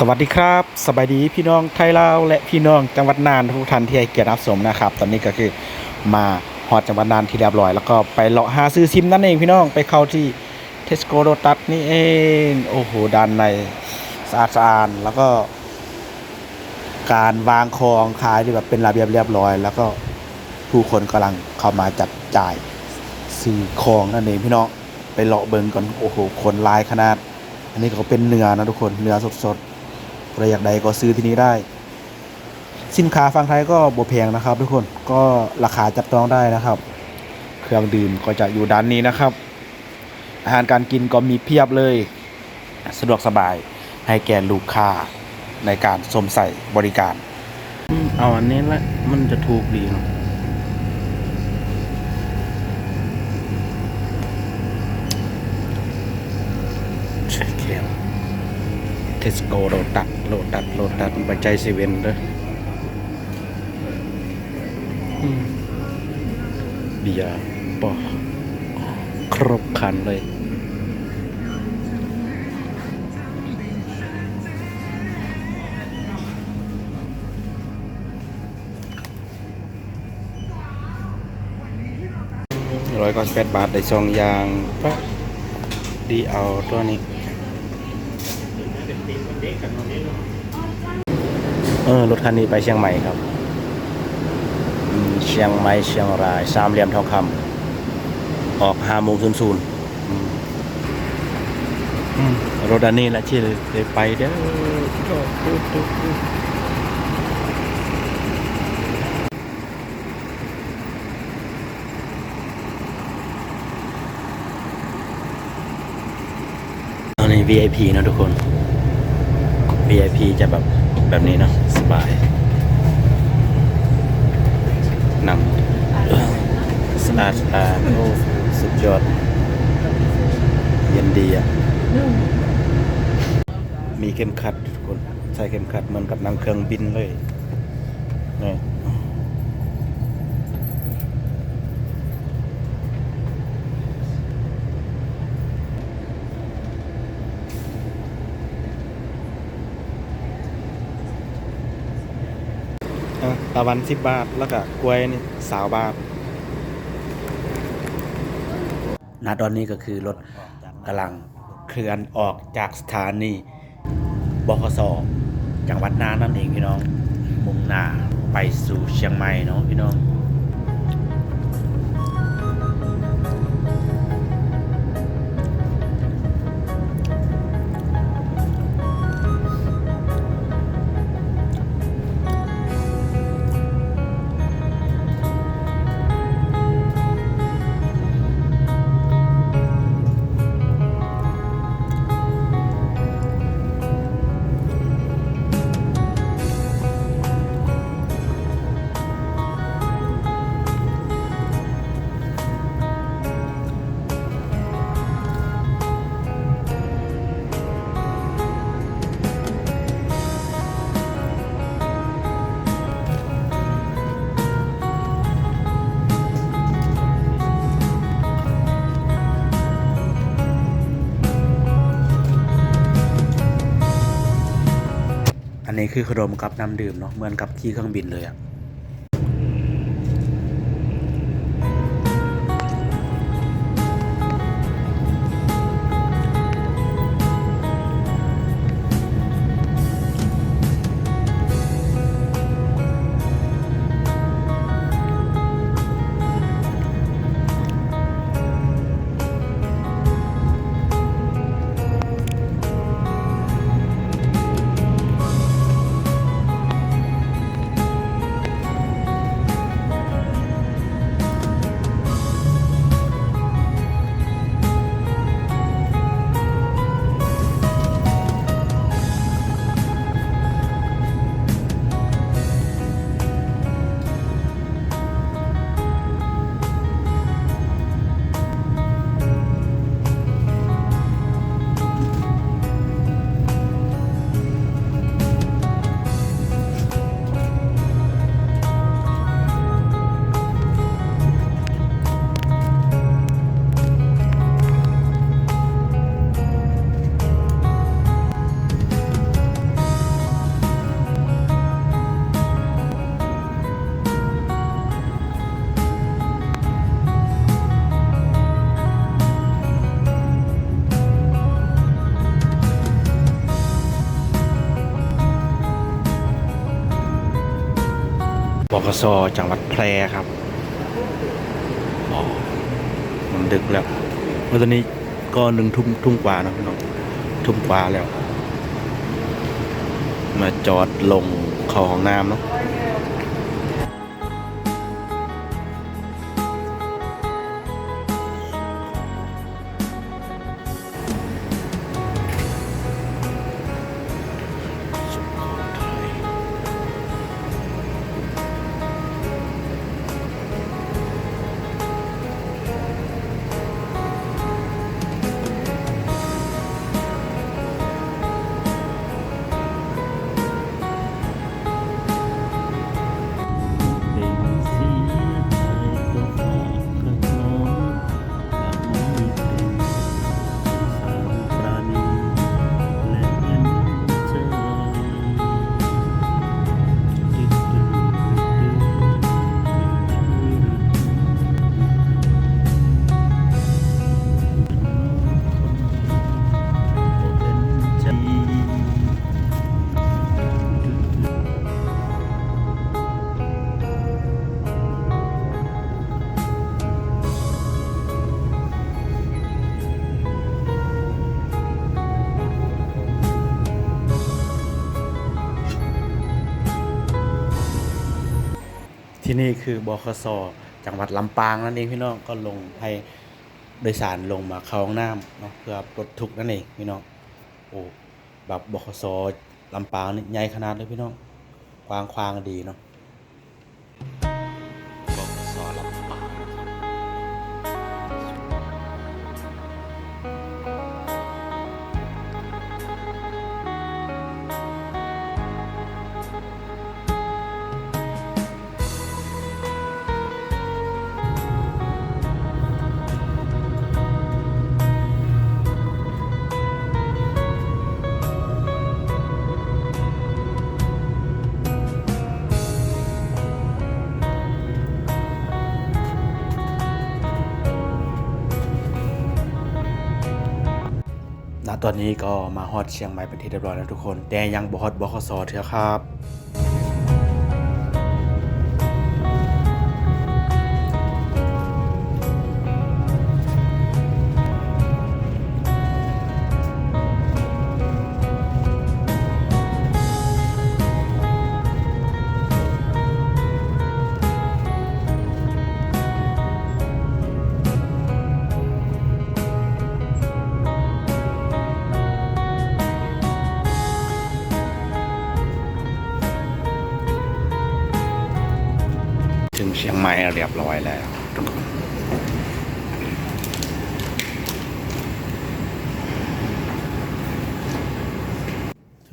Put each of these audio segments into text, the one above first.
สวัสดีครับสบายดีพี่น้องไทยลาวและพี่น้องจังหวัดน่านทุกท่านที่ให้เกียรติรับชมนะครับ ตอนนี้ก็คือมาฮอดจังหวัดน่านที่เรียบร้อย แล้วก็ไปเลาะหาซื้อซิมนั่นเองพี่น้องไปเข้าที่เทสโกโ t ตัสนี่เองโอ้โหด้านในสะอาดสะอาดแล้วก็ การวางของขายที่แบบเป็นระเบียบเรียบร้อย แล้วก็ผู้คนกำลังเข้ามาจับจ่ายซื้อของนั่นเองพี่น้องไปเลาะเบิงก่อนโอ้โหคนลายขนาด อันนี้ก็เป็นเนื้อนะทุกคนเนื้อสดๆ ใครอยากใดก็ซื้อที่นี้ได้ สินค้าฟังไทยก็บ่แพงนะครับ ทุกคนก็ราคาจับต้องได้นะครับ เครื่องดื่มก็จะอยู่ด้านนี้นะครับ อาหารการกินก็มีเพียบเลย สะดวกสบายให้แก่ลูกค้าในการสมใส่บริการ เอาอันนี้ละมันจะถูกดีเนาะเช็คเมเท สโกโรตัดโรตัดโรตัดปัจจัยเซเว่นเด้อเบียร์ปอครบคันเลยร้อยก็สิบแปดบาท ได้สองอย่างปะดีเอาตัวนี้ เออรถคันนี้ไปเชียงใหม่ครับ เชียงใหม่เชียงราย สามเหลี่ยมทองคำออกห้าโมงศูนย์ศูนย์รถอันนี้แหละที่ได้ไปเด้ออัน VIP นะทุกคน VIP จะแบบ แบบนี้เนอะสบายนั่งสะอาดสะอาดโอ้สุดยอด เย็นดีอะ มีเข็มขัดทุกคน ใส่เข็มขัดเหมือนกับนั่งเครื่องบินเลยนี่อ่ะตะวันสิบบาท แล้วก็กล้วยนี่สาวบาทณตอนนี้ก็คือรถกำลังเคลื่อนออกจากสถานีบขสจังหวัดน่านนั่นเองพี่น้อง มุ่งหน้าไปสู่เชียงใหม่เนาะพี่น้อง นนี้คือขนมกับน้ำดื่มเนาะเหมือนกับที่เครื่องบินเลยอะ กสจังหวัดแพร่ครับอ๋อมันดึกแล้วเมื่อตอนนี้ก็หนึ่งทุ่มทุ่มกว่านะพี่น้องทุ่มกว่าแล้ว มาจอดลงเข้าห้องน้ำเนาะ ที่นี่คือบคสจังหวัดลำปางนั่นเองพี่น้องก็ลงให้โดยสารลงมาเข้าห้องน้ำเนาะเพื่อปลดทุกข์นั่นเองพี่น้องโอ้แบบบคสลำปางนี่ใหญ่ขนาดเลยพี่น้องกว้างควางดีเนาะ ตอนนี้ก็มาฮอดเชียงใหม่เป็นที่เรียบร้อยแล้วทุกคน แต่ยังบ่ฮอดบคสเถอะครับ ถึงเชียงใหม่เรียบร้อยแล้วทุกคน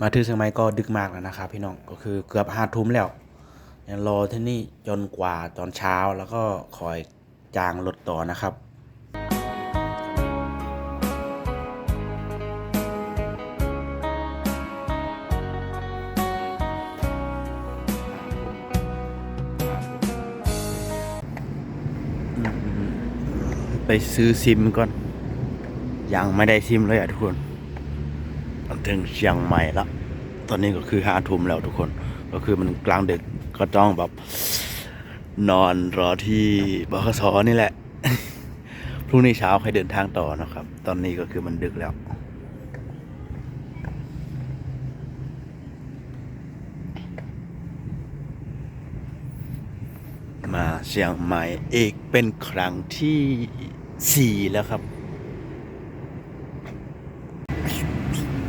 มาถึงเชียงใหม่ก็ดึกมากแล้วนะครับพี่น้องก็คือเกือบห้าทุ่มแล้วยังรอที่นี่จนกว่าตอนเช้าแล้วก็คอยจางรถต่อนะครับ ไปซื้อซิมก่อน ยังไม่ได้ซิมเลยอะทุกคนมันถึงเชียงใหม่แล้วตอนนี้ก็คือห้าทุ่มแล้วทุกคน ก็คือมันกลางดึกก็ต้องแบบ นอนรอที่บขสนี่แหละ พรุ่งนี้เช้าให้เดินทางต่อนะครับ ตอนนี้ก็คือมันดึกแล้ว มาเชียงใหม่อีกเป็นครั้งที่สี่แล้วครับ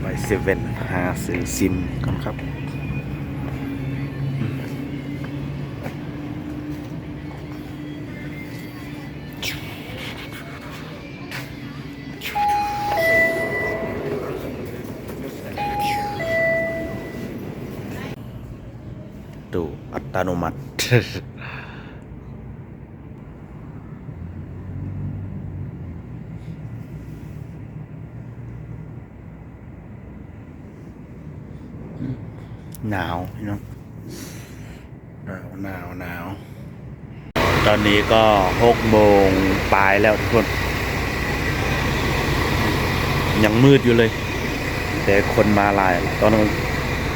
ไปเซเว่นหาซื้อซิมก่อนครับดูอัตโนมัติ หนาวพี่น้องหนาวหนาวหนาวตอนนี้ก็หกโมงปลายแล้วทุกคน ยังมืดอยู่เลย แต่คนมาหลาย ตอน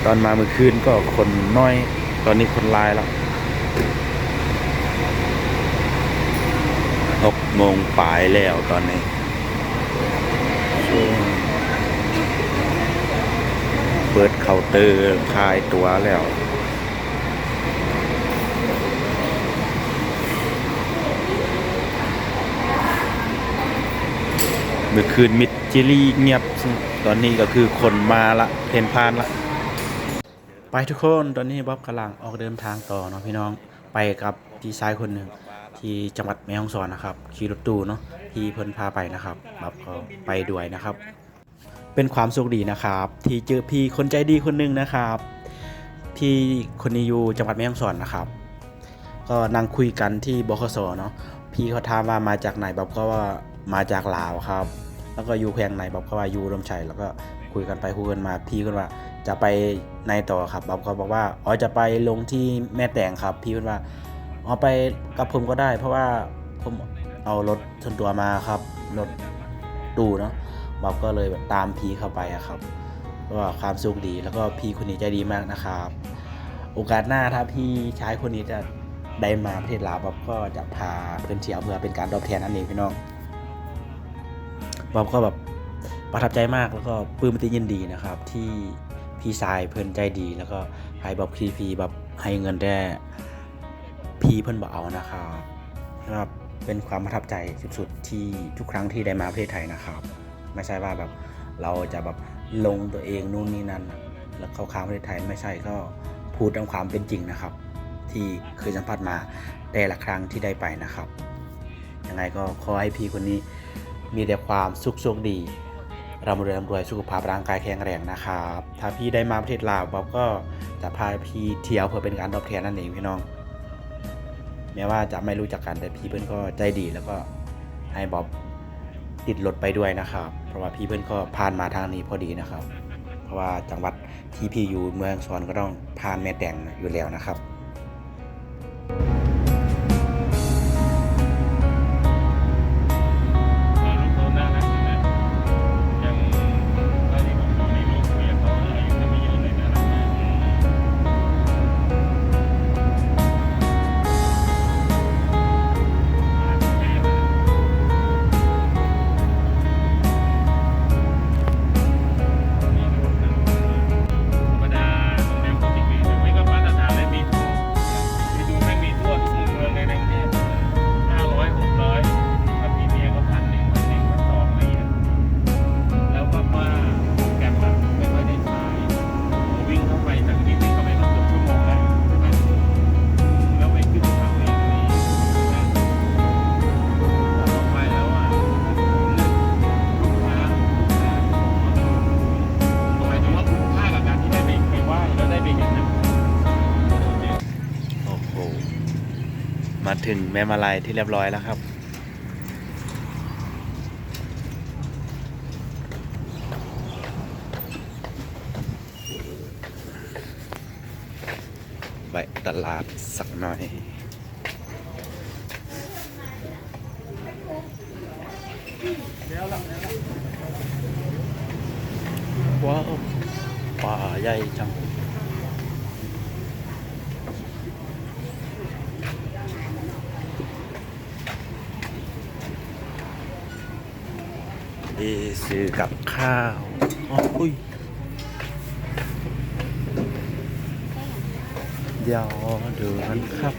ตอนมาเมื่อคืนก็คนน้อย ตอนนี้คนหลายแล้วหกโมงปลายแล้วตอนนี้ช่วง เปิดเคาน์เตอร์ขายตัวแล้วเมื่อคืนมิดจิลี่เงียบ ตอนนี้ก็คือคนมาละเพนพานละ ไปทุกคนตอนนี้บ๊อบกำลังออกเดินทางต่อเนาะพี่น้องไปกับพี่ชายคนหนึ่งที่จังหวัดแม่ฮ่องสอนนะครับขี่รถตู้เนาะที่เพิ่นพาไปนะครับบ๊อบก็ไปด้วยนะครับ เป็นความโชคดีนะครับ ที่เจอพี่คนใจดีคนหนึ่งนะครับ พี่คนนี้อยู่จังหวัดแม่ฮ่องสอนนะครับ ก็นั่งคุยกันที่บคสเนาะพี่เขาถามว่ามาจากไหนบ๊อบก็ว่ามาจากลาวครับ แล้วก็อยู่แพงไหนบ๊อบก็ว่าอยู่รวมชัยแล้วก็คุยกันไปคุยกันมาพี่ก็ว่าจะไปในต่อครับบ๊อบก็บอกว่าอ๋อจะไปลงที่แม่แตงครับ พี่พูดว่าอ๋อไปกับผมก็ได้ เพราะว่าผมเอารถส่วนตัวมาครับรถตู้เนาะ บ๊อบก็เลยแบบตามพีเข้าไปอะครับก็ความสุขดีแล้วก็พีคนนี้ใจดีมากนะครับ โอกาสหน้าถ้าพี่ชายคนนี้จะได้มาประเทศลาวบ๊อบก็จะพาเพื่อนเที่ยวเพื่อเป็นการตอบแทนนั่นเองพี่น้องบ๊อบก็แบบประทับใจมากแล้วก็ปลื้มปิติยินดีนะครับ ที่พี่ชายเพื่อนใจดี แล้วก็ให้บ๊อบพีพีแบบให้เงินได้พี่เพื่อนบอกเอานะครับนะครับเป็นความประทับใจสุดๆที่ทุกครั้งที่ได้มาประเทศไทยนะครับ ไม่ใช่ว่าแบบเราจะแบบลงตัวเองนู่นนี่นั่นแล้วเข้าค้างประเทศไทยไม่ใช่ก็พูดตามความเป็นจริงนะครับ ที่เคยสัมผัสมาแต่ละครั้งที่ได้ไปนะครับยังไงก็ขอให้พี่คนนี้มีแต่ความสุขโชคดีร่ำรวยร่ำรวยสุขภาพร่างกายแข็งแรงนะครับ ถ้าพี่ได้มาประเทศลาวบ๊อบก็จะพาพี่เที่ยวเพื่อเป็นการตอบแทนนั่นเองพี่น้อง แม้ว่าจะไม่รู้จักกันแต่พี่เพื่อนก็ใจดีแล้วก็ให้บ๊อบติดรถไปด้วยนะครับ เพราะว่าพี่เพื่อนก็ผ่านมาทางนี้พอดีนะครับ เพราะว่าจังหวัดที่พี่อยู่เมืองสอนก็ต้องผ่านแม่แตงอยู่แล้วนะครับ มาถึงแม่มาลายที่เรียบร้อยแล้วครับ ไปตลาดสักหน่อย ว้าวป่าใหญ่จัง เอ ซื้อกับข้าวอ๋ออุ้ยเดี๋ยวดูกันครับ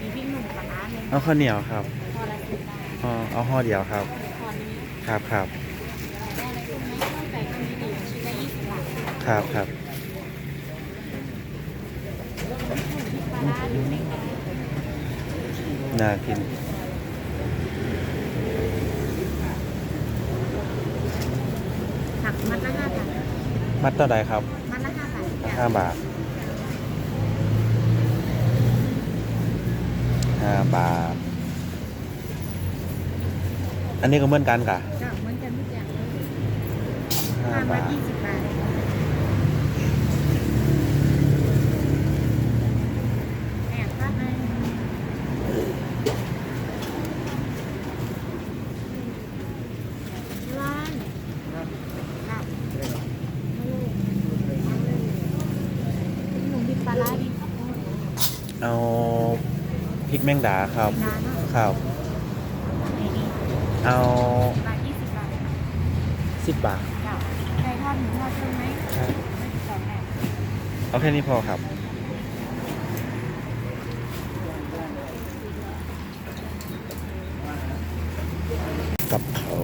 มีพริกหนุ่มปลาร้าหนึ่งเอาข้าวเหนียวครับพอละสิบบาทอ๋อเอาห่อเดียวครับ พอนี้ครับครับได้อะไรคุณแม่ต้องใส่ก็มีดีชิ้นละยี่สิบบาทครับครับปลาร้าดูไม่ไกลน่ากิน ผักมัดละห้าบาท มัดเท่าไหรครับมัดละห้าบาทห้าบาทห้าบาท อันนี้ก็เหมือนกันกะจ้ะเหมือนกันทุกอย่างเลยห้าห้ามับาดทยี่สิบบาทแอบพัดให้ร้านครับเอาเลยเอาเลยพริกหนุ่มพริกปลาร้าดิ เอาพริก แมงดาครับนานเนาะครับ เอาบาทยี่สิบบาทสิบบาทเจ้าไก่ทอดหมูทอดเพิ่มไหมครับไม่สองแบบเอาแค่นี้พอครับ กับเขาว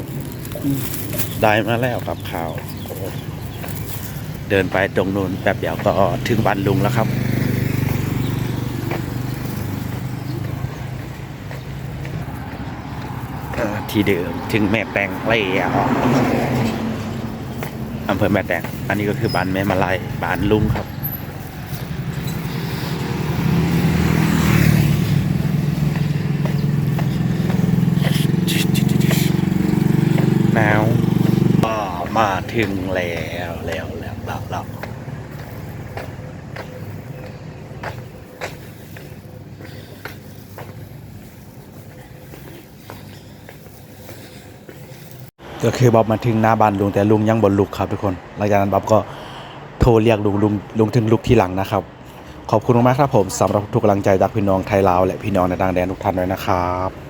ได้มาแล้วกับข่าวโอ้เดินไปตรงนู้นแป๊บเดียวก็ถึงบ้านลุงแล้วครับ เอ่อ ที่เดิมถึงแม่แตงเล่วอำเภอแม่แตงอันนี้ก็คือบ้านแม่มาลัยบ้านลุงครับหนาวก็มาถึงแล้วแล้ว ก็คือบ๊อบมาถึงหน้าบ้านลุงแต่ลุงยังบนลุกครับทุกคน หลังจากนั้นบ๊อบก็โทรเรียกลุงลุงลุงถึงลุกที่หลังนะครับ ขอบคุณมากครับผมสำหรับทุกกำลังใจจากพี่น้องไทยลาวและพี่น้องในต่างแดนทุกท่านด้วยนะครับ